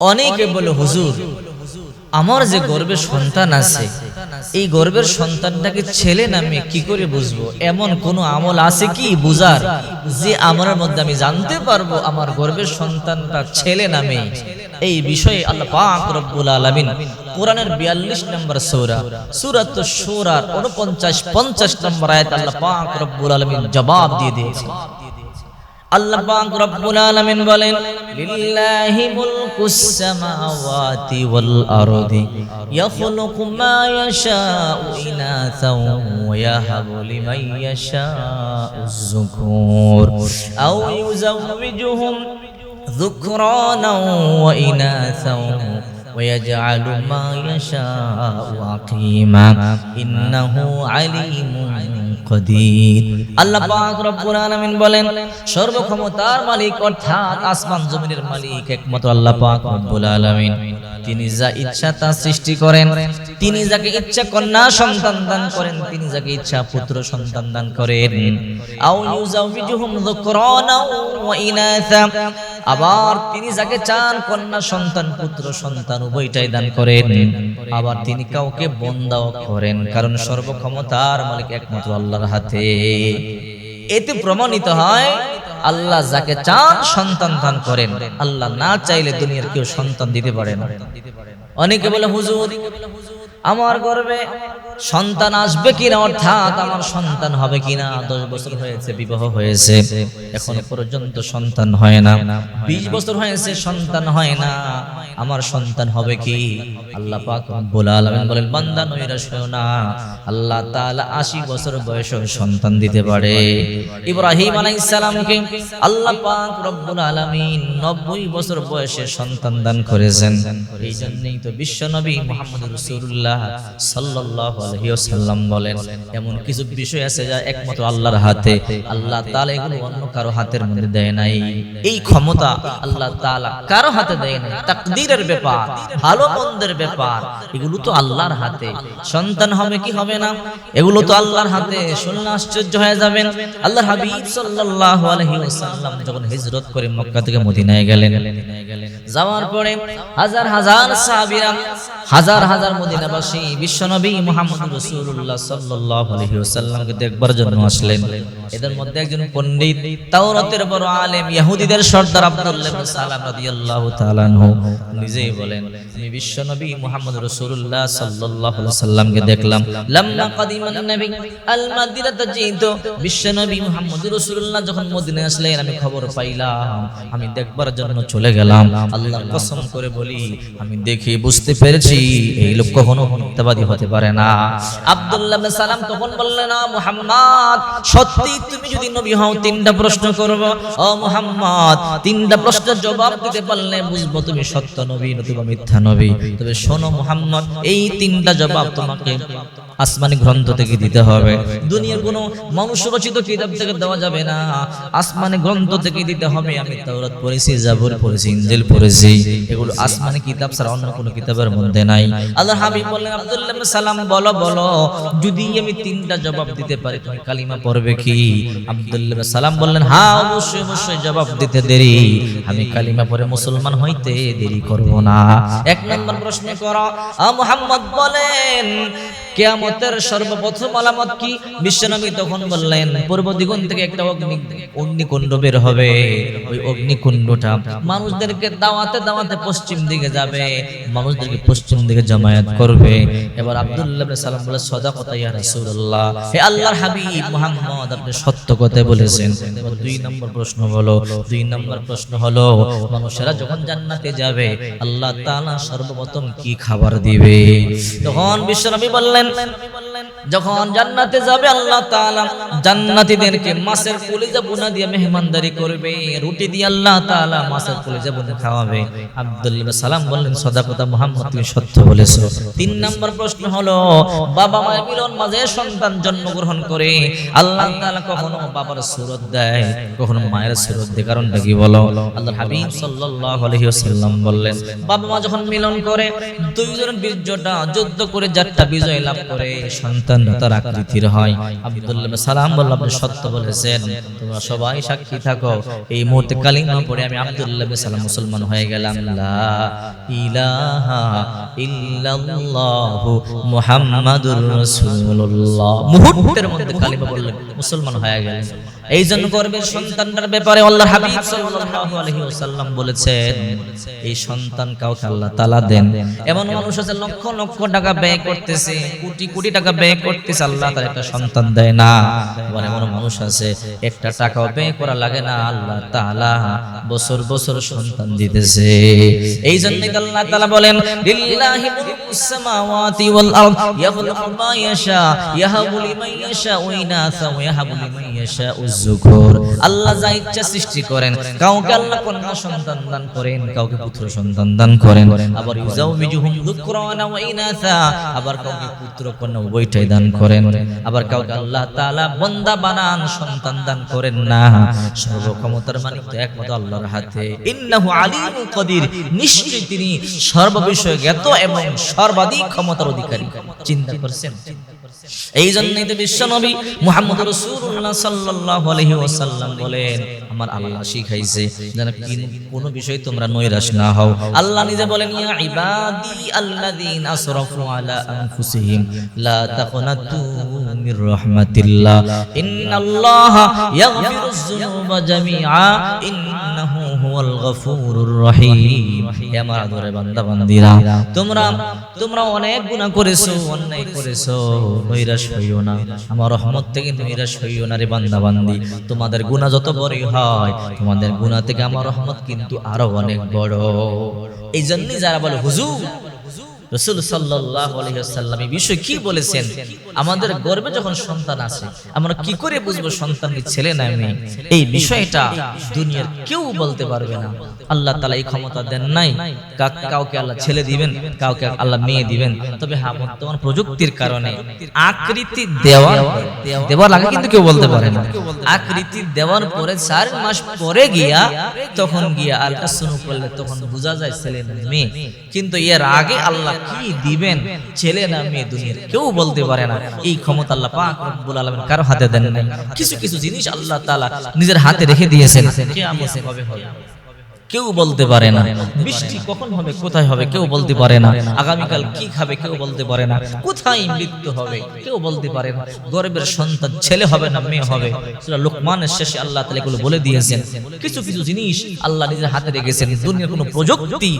অনেকে বলে হুজুর আমার যে গর্বের সন্তান আছে এই গর্বের সন্তানটাকে ছেলে না মেয়ে কি করে বুঝব? এমন কোন আমল আছে কি বুঝার? যে আমার মধ্যে আমি জানতে পারব আমার গর্বের সন্তানটা ছেলে নামে। এই বিষয়ে আল্লাহ পাক রব্বুল আলামিন কোরআনের 42 নম্বর সূরা সূরাত সূরার 49 50 নম্বর আয়াত আল্লাহ পাক রব্বুল আলামিন জবাব দিয়ে দিয়েছেন। আল্লাহ পাক রব্বুল আলামিন বলেন, লিল্লাহি মুলকুস সামাওয়াতি ওয়াল আরদি, ইয়াখলুকু মা ইয়াশাউ ইনাসাও ওয়া ইয়াহাবু লিমান ইয়াশাউ যুকুর, আও ইউজাউবিজুহুম যুকরানা ওয়া ইনাসাও ويجعل ما يشاء عقيما إنه عليم কদির আল্লাহ পাক রব্বুল আলামিন বলেন সর্বক্ষমতার মালিক অর্থাৎ আসমান জমিনের মালিক একমাত্র আল্লাহ পাক রব্বুল আলামিন তিনি যা ইচ্ছা তা সৃষ্টি করেন তিনি যাকে ইচ্ছা কন্যা সন্তান দান করেন তিনি যাকে ইচ্ছা পুত্র সন্তান দান করেন আও ইউজাউবিজুহুম যুকরানা ওয়া ইনাসা আবার তিনি যাকে চান, কন্যা সন্তান, পুত্র সন্তান, উভয়টাই দান করেন। আবার তিনি কাউকে বন্দাও করেন, কারণ সর্বক্ষমতার মালিক একমাত্র আল্লাহর হাতে। এতে প্রমাণিত হয়, আল্লাহ যাকে চান, সন্তান দান করেন। আল্লাহ না চাইলে দুনিয়ার কেউ সন্তান দিতে পারে না। অনেকে বলে, হুজুর, আমার গর্বে সন্তান আসবে কিনা, অর্থাৎ আমার সন্তান হবে কিনা, দশ বছর হয়েছে, বিবাহ হয়েছে, এখনও পর্যন্ত সন্তান হয় না, বিশ বছর হয়েছে, সন্তান হয় না, আমার সন্তান হবে কি? আল্লাহ পাক রব্বুল বলেন, বান্দা নৈরাশ হও না, আল্লাহ তাআলা 80 বছর বয়সে সন্তান দিতে পারে। ইব্রাহিম আলাইহিস সালামকে আল্লাহ পাক রব্বুল আলামিন 90 বছর বয়সে সন্তান দান করেছেন। এই জন্যই তো বিশ্ব নবী মুহাম্মদ রাসূলুল্লাহ সাল্লাল্লাহু ওয়াসাল্লাম বলেন, এমন কিছু বিষয় আছে যা একমাত্র আল্লাহর হাতে। আল্লাহ তাআলা এগুলো অন্য কারও হাতের মধ্যে দেয় নাই। এই ক্ষমতা আল্লাহ তাআলা কারও হাতে দেয় নাই। তাকদীরের ব্যাপার, ভালো মন্দের ব্যাপার, এগুলো তো আল্লাহর হাতে। সন্তান হবে কি হবে না? এগুলো তো আল্লাহর হাতে। শুনলে আশ্চর্য হয়ে যাবেন। আল্লাহর হাবিব সাল্লাল্লাহু আলাইহি যখন হিজরত করে মক্কা থেকে মদিনায় গেলেন, যাওয়ার পরে হাজার হাজার সাহাবীরা, হাজার হাজার মদিনাবাসী, বিশ্বনবী মুহাম্মদ যখন মদিনায় আসলেন, আমি খবর পাইলাম। আমি দেখবার জন্য চলে গেলাম। আল্লাহর কসম করে বলি, আমি দেখে বুঝতে পেরেছি, এই লোক কখনো মিথ্যাবাদী হতে পারে না। আব্দুল্লাহ সালাম তখন বললেন মুহাম্মদ, সত্যি তুমি যদি নবী হও, তিনটা প্রশ্ন ও মুহাম্মদ, তিনটা প্রশ্নের জবাব দিতে পারলে বুঝব তুমি সত্য নবী নতুবা মিথ্যা নবী। তবে শোনো মুহাম্মদ, এই তিনটা জবাব তোমাকে আসমানি গ্রন্থ থেকে দিতে হবে। দুনিয়ার কোনো মানুষ রচিত কিতাব থেকে দেওয়া যাবে না। আসমানি গ্রন্থ থেকে দিতে হবে, আমি তাওরাত পড়েছি, জাবুর পড়েছি, ইনজিল পড়েছি। এগুলো আসমানি কিতাব ছাড়া অন্য কোনো কিতাবের মধ্যে নাই। আল্লাহ হাবিব বললেন, আব্দুল্লাহ সালাম, বলো বলো, যদি আমি তিনটা জবাব দিতে পারি তুমি কালিমা পড়বে কি? আব্দুল্লাহ সালাম বললেন হ্যাঁ অবশ্যই অবশ্যই জবাব দিতে দেরি। আমি কালিমা পরে মুসলমান হইতে দেরি করব না। এক নম্বর প্রশ্ন করো মোহাম্মদ বলেন কেয়ামতের সর্বপ্রথম আলামত কি? বিশ্বনবী তখন বললেন, পূর্ব দিগন থেকে একটা অগ্নি, অগ্নিকুণ্ড বের হবে। ওই অগ্নিকুণ্ডটা মানুষদেরকে দাওয়াতে দাওয়াতে পশ্চিম দিকে যাবে, মানুষদেরকে পশ্চিম দিকে জামায়াত করবে। এবার আব্দুল্লাহ সালাম বলে, সদাকতা ইয়া রাসূলুল্লাহ। হে আল্লাহর হাবিব মুহাম্মদ, আপনি সত্য কথা বলেছেন। দুই নম্বর প্রশ্ন হলো, দুই নম্বর প্রশ্ন হলো, মানুষেরা যখন জান্নাতে যাবে, আল্লাহ তাআলা সর্বপ্রথম কি খাবার দিবে? তখন বিশ্বনবী বললেন যখন জান্নাতে যাবে আল্লাহ কলিজা বুনা দিয়ে মেহমানদারি করবে, রুটি দিয়ে আল্লাহ কলিজা খাওয়াবে। আব্দুল্লাহ সালাম বললেন সত্য তিন নম্বর প্রশ্ন হলো, বাবা মায়ের মিলন মাঝে সন্তান জন্মগ্রহণ করে, আল্লাহ কখনো বাবার সুরত দেয়, কখনো মায়ের সুরত দেয়, কারণটা কি বলো? আল্লাহর হাবিব বললেন, বাবা মা যখন মিলন করে দুইজনের বীর্যটা যুদ্ধ করে যাত্রা বিজয় লাভ করে সন্তান তার আকৃতির হয়। আব্দুল্লাহ সালাম সত্য বলেছেন। তোমরা সবাই সাক্ষী থাকো। এই মুহূর্তে আমি আব্দুল্লাহ সালাম মুসলমান হয়ে গেলাম। ইলাহা মুহূর্তের মধ্যে কালিমা বললেন মুসলমান হয়ে গেলেন। এই জন্য গর্বের সন্তানটার ব্যাপারে আল্লাহ হাবিব সাল্লাল্লাহু আলাইহি ওয়াসাল্লাম বলেছেন, এই সন্তান কাউকে আল্লাহ তাআলা দেন। এমন মানুষ আছে, লক্ষ লক্ষ টাকা ব্যয় করতেছে, কোটি কোটি টাকা ব্যয় করতেছে, আল্লাহ তার একটা সন্তান দেয় না। আবার এমন মানুষ আছে, একটা টাকাও ব্যয় করা লাগে না, আল্লাহ তাআলা বছর বছর সন্তান দিতেছে। এই জন্য আল্লাহ তাআলা বলেন, লিল্লাহি মুলকুস সামাওয়াতি ওয়াল আরদ ইয়াখলুকু মা ইয়াশা, ইয়াহাবু লিমান ইয়াশা ইনাসা ওয়া ইয়াহাবু লিমান ইয়াশা যুকুর আল্লাহ যা ইচ্ছা সৃষ্টি করেন, কাউকে আল্লাহ কন্যা সন্তান দান করেন, কাউকে পুত্র সন্তান দান করেন। আবার ইউজাউমিজুহুম যুকরানা ওয়া ইনাসা, আবার কাউকে পুত্র কন্যা উভয়টাই দান করেন। আবার কাউকে আল্লাহ তাআলা বান্দা বানান, সন্তান দান করেন না। সর্বক্ষমতার মালিক তো একমাত্র আল্লাহর হাতে। ইন্নাহু আলিমুল কদির। নিশ্চয়ই তিনি সর্ববিষয়ে জ্ঞাত এবং সর্বাধিক ক্ষমতার অধিকারী। চিন্তা করছেন? এই জন্যই তো বিশ্বনবী মুহাম্মদ রাসূলুল্লাহ সাল্লাল্লাহু আলাইহি ওয়াসাল্লাম বলেন, আমার আল্লাহ শিখাইছে যেন কিন- বিষয় তোমরা নৈরাশ না হও। আল্লাহ নিজে বলেন, ইয়া ইবাদি আল্লাযীন আসরাফু আলা আনফুসিহিম, লা তাকনাতু মির রাহমাতিল্লাহ। ইন্নাল্লাহা ইয়াগফিরুয যুনুবা জামিআ, ইন্নাহু অনেক করেছ করেছ হইও না। আমার থেকে বান্দা তোমাদের গুনাহ যত বড়ই হয়, তোমাদের গুনাহ থেকে আমার রহমত কিন্তু আরও অনেক বড়। এই জন্যই যারা বলে, হুজুর রসুল সাল্লাহ আলহিহাল্লাম এই বিষয়ে কি বলেছেন? আমাদের গর্বে যখন সন্তান আছে, আমরা কি করে বুঝব সন্তান ছেলে না মেয়ে? এই বিষয়টা দুনিয়ার কেউ বলতে পারবে না। আল্লাহ তালা এই ক্ষমতা দেন নাই। কাউকে আল্লাহ ছেলে দিবেন, কাউকে আল্লাহ মেয়ে দিবেন। তবে হ্যাঁ বর্তমান প্রযুক্তির কারণে আকৃতি দেওয়া দেওয়ার আগে কিন্তু কেউ বলতে পারে না। আকৃতি দেওয়ার পরে চার মাস পরে গিয়া, তখন গিয়া আল্ট্রাসাউন্ড করলে তখন বোঝা যায় ছেলে মেয়ে। কিন্তু এর আগে আল্লাহ কি দিবেন? ছেলে না মেয়ে দুনিয়ার? কেউ বলতে পারে না। এই ক্ষমতা আল্লাহ পাক রব্বুল আলামিন কারও হাতে দেন নাই। কিছু কিছু জিনিস আল্লাহ তাআলা নিজের হাতে রেখে দিয়েছেন। কিয়ামতে হবে হবে? কেউ বলতে পারে না। বৃষ্টি কখন হবে কোথায় হবে কেউ বলতে পারে না। আগামীকাল কি খাবে কেউ বলতে পারে না। কোথায় মৃত্যু হবে কেউ বলতে পারে না। গর্বের সন্তান ছেলে হবে না মেয়ে হবে। সেটা লোকমানের শেষে আল্লাহ তাআলা এগুলো বলে দিয়েছেন। কিছু কিছু জিনিস আল্লাহ নিজের হাতে রেখেছেন। দুনিয়ার কোনো প্রযুক্তি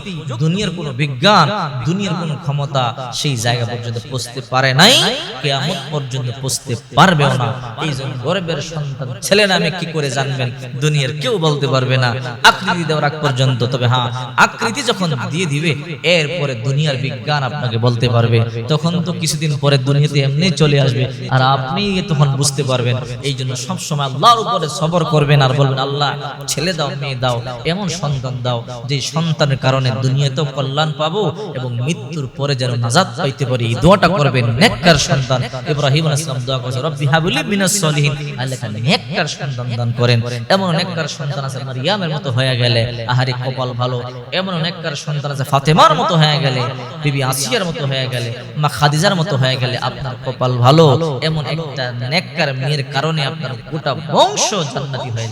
দুনিয়ার কোনো বিজ্ঞান দুনিয়ার কোনো ক্ষমতা সেই জায়গা পর্যন্ত পৌঁছতে পারে নাই। কিয়ামত পর্যন্ত পৌঁছতে পারবেও না। এই জন্য গর্বের সন্তান ছেলে নামে কি করে জানবেন? দুনিয়ার কেউ বলতে পারবে না। আকৃতি দেওয়ার পর্যন্ত। তবে হ্যাঁ আকৃতি যখন দিয়ে দিবে, এরপরে দুনিয়ার বিজ্ঞান আপনাকে বলতে পারবে। তখন তো কিছুদিন পরে দুনিয়াতে এমনি চলে আসবে। আর আপনি তখন বুঝতে পারবেন। এই জন্য সবসময় আল্লাহর উপরে সবর করবেন আর বলবেন, আল্লাহ, ছেলে দাও, মেয়ে দাও, এমন সন্তান দাও, যে সন্তানের কারণে দুনিয়াতেও কল্যাণ পাবো এবং মৃত্যুর পরে যেন নাজাত পাইতে পারি। এই দোয়াটা করবেন, নেককার সন্তান। ইব্রাহিম আলাইহিস সালাম দোয়া করেছেন রব্বি হাবলি মিনাস সলিহিন। আল্লাহ নেককার সন্তান দান করেন। এমন নেককার সন্তান আছে, মারিয়ামের মতো হয়ে গেলে। আহারে কপাল ভালো। এমন অনেককার সন্তান আছে, ফাতেমার মতো হয়ে গেলে, বিবি আসিয়ার মতো হয়ে গেলে, মা খাদিজার মতো হয়ে গেলে আপনার কপাল ভালো। এমন একটা নেককার মেয়ের কারণে আপনার গোটা বংশ জান্নাতি হয়ে